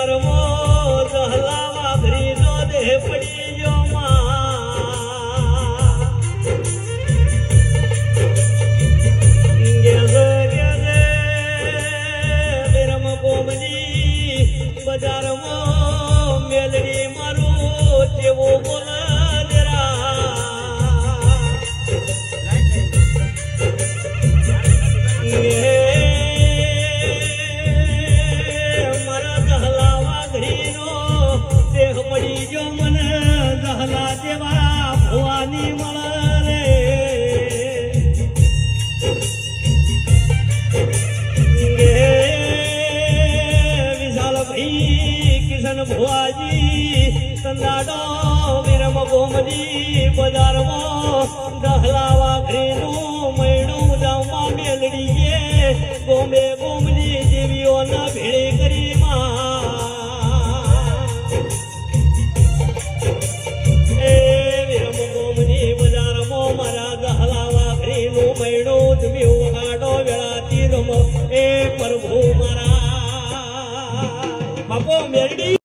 નરમો દહલા વાઘરી નો દેહ પડી ગયો બજારમાં મેલડી મારું તેવો ભુવાજી કિશન ભુવાજી, સંદાડો, વિરમ ગોમજી, પધારવો, દહલાવા ઘરેનું મૈડું જામવા મેલડીએ, ગોમે ગોમજી જીવીઓના ભેળે કરી મારા દહલાવા ઘરેનું મૈડું જમી ઉગાડો વેળાતી રમો. એ પ્રભુ அப்போ மெடி